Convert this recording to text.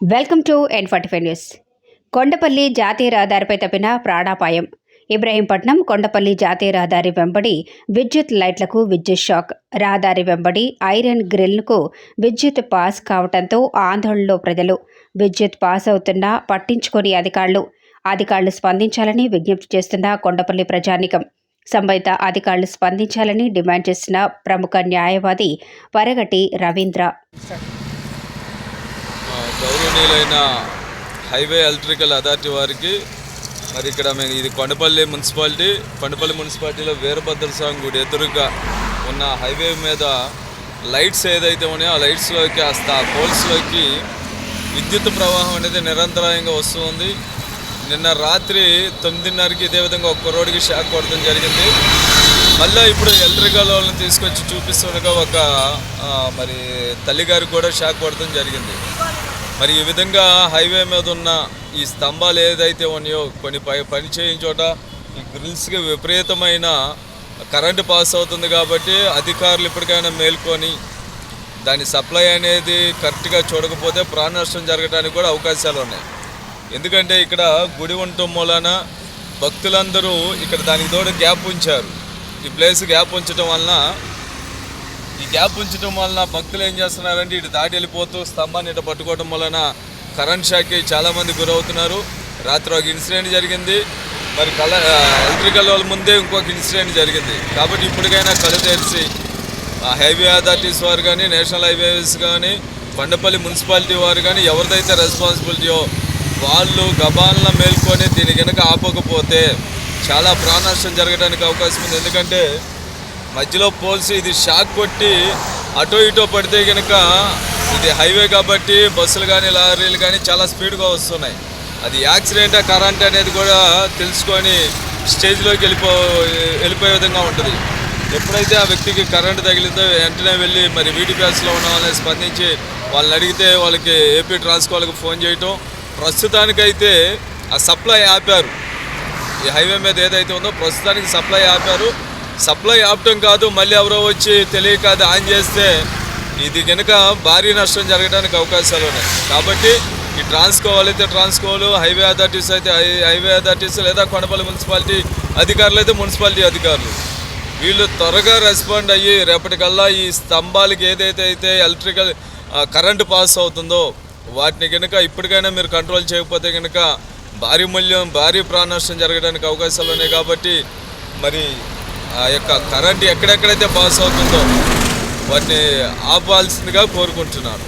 Welcome to N forty five news. Kondapalli జాతీయ రహదారిపై తప్పిన ప్రాణాపాయం. ఇబ్రహీంపట్నం కొండపల్లి జాతీయ రహదారి వెంబడి విద్యుత్ లైట్లకు విద్యుత్ షాక్. రహదారి వెంబడి ఐరన్ గ్రిల్కు విద్యుత్ పాస్ కావడంతో ఆందోళనలో ప్రజలు. విద్యుత్ పాస్ అవుతున్నా పట్టించుకొని అధికారులు. అధికారులు స్పందించాలని విజ్ఞప్తి చేస్తున్న కొండపల్లి ప్రజానికం. సంబంధిత అధికారులు స్పందించాలని డిమాండ్ చేసిన ప్రముఖ న్యాయవాది పరగటి రవీంద్ర. గౌరవనీయులైన హైవే ఎలక్ట్రికల్ అథారిటీ వారికి మరి ఇక్కడ మేము ఇది కొండపల్లి మున్సిపాలిటీ కొండపల్లి మున్సిపాలిటీలో వీరభద్ర స్వామి గుడి ఎదురుగా ఉన్న హైవే మీద లైట్స్ ఏదైతే ఉన్నాయో ఆ లైట్స్లోకి ఆ పోల్స్లోకి విద్యుత్ ప్రవాహం అనేది నిరంతరాయంగా వస్తుంది నిన్న రాత్రి తొమ్మిదిన్నరకి ఇదే విధంగా ఒక రోడ్డుకి షాక్ కొడడం జరిగింది. మళ్ళీ ఇప్పుడు ఎలక్ట్రికల్ వాళ్ళని తీసుకొచ్చి చూపిస్తుండగా ఒక మరి తల్లిగారికి కూడా షాక్ కొడడం జరిగింది. మరి ఈ విధంగా హైవే మీద ఉన్న ఈ స్తంభాలు ఏదైతే ఉన్నాయో కొన్ని పై పని చేయని చోట ఈ గ్రిల్స్కి విపరీతమైన కరెంటు పాస్ అవుతుంది కాబట్టి అధికారులు ఇప్పటికైనా మేల్కొని దాని సప్లై అనేది కరెక్ట్గా చూడకపోతే ప్రాణ నష్టం జరగడానికి కూడా అవకాశాలు ఉన్నాయి. ఎందుకంటే ఇక్కడ గుడి ఉండటం మూలాన భక్తులందరూ ఇక్కడ దానికి తోడు గ్యాప్ ఉంచారు. ఈ ప్లేస్ గ్యాప్ ఉంచడం వలన ఈ గ్యాప్ ఉంచడం వలన భక్తులు ఏం చేస్తున్నారంటే ఇటు దాటి వెళ్ళిపోతూ స్తంభాన్ని ఇటు పట్టుకోవడం వలన కరెంట్ షాక్కి చాలామంది గురవుతున్నారు. రాత్రి ఒక ఇన్సిడెంట్ జరిగింది. మరి కల ఎలక్ట్రికల్ వాళ్ళ ముందే ఇంకొక ఇన్సిడెంట్ జరిగింది. కాబట్టి ఇప్పటికైనా కళ్ళు తెరిచి హైవే అథారిటీస్ వారు కానీ నేషనల్ హైవేస్ కానీ కొండపల్లి మున్సిపాలిటీ వారు కానీ ఎవరిదైతే రెస్పాన్సిబిలిటీయో వాళ్ళు గబాలను మేల్కొని దీని కనుక ఆపకపోతే చాలా ప్రాణాష్టం జరగడానికి అవకాశం ఉంది. ఎందుకంటే మధ్యలో పోల్సి ఇది షాక్ కొట్టి అటో ఇటో పడితే కనుక ఇది హైవే కాబట్టి బస్సులు కానీ లారీలు కానీ చాలా స్పీడ్గా వస్తున్నాయి. అది యాక్సిడెంటా కరెంట్ అనేది కూడా తెలుసుకొని స్టేజ్లోకి వెళ్ళిపో వెళ్ళిపోయే విధంగా ఉంటుంది. ఎప్పుడైతే ఆ వ్యక్తికి కరెంట్ తగిలిందో వెంటనే వెళ్ళి మరి వీడిపిఎస్లో ఉన్న వాళ్ళని స్పందించి వాళ్ళని అడిగితే వాళ్ళకి ఏపీ ట్రాన్స్కోలకు ఫోన్ చేయటం. ప్రస్తుతానికైతే ఆ సప్లై ఆపారు. ఈ హైవే మీద ఏదైతే ఉందో ప్రస్తుతానికి సప్లై ఆపారు. సప్లై ఆపటం కాదు మళ్ళీ ఎవరో వచ్చి తెలియక అది ఆన్ చేస్తే ఇది కనుక భారీ నష్టం జరగడానికి అవకాశాలు ఉన్నాయి. కాబట్టి ఈ ట్రాన్స్కోవాలి అయితే ట్రాన్స్కోలు హైవే అథారిటీస్ అయితే హైవే అథారిటీస్ లేదా కొండపల్లి మున్సిపాలిటీ అధికారులు అయితే మున్సిపాలిటీ అధికారులు. వీళ్ళు త్వరగా రెస్పాండ్ అయ్యి రేపటికల్లా ఈ స్తంభాలకి ఏదైతే అయితే ఎలక్ట్రికల్ కరెంటు పాస్ అవుతుందో వాటిని కనుక ఇప్పటికైనా మీరు కంట్రోల్ చేయకపోతే కనుక భారీ మూల్యం భారీ ప్రాణ నష్టం జరగడానికి అవకాశాలు ఉన్నాయి కాబట్టి మరి ఆ యొక్క కరెంట్ ఎక్కడెక్కడైతే పాస్ అవుతుందో వాటిని ఆపాల్సిందిగా కోరుకుంటున్నాను.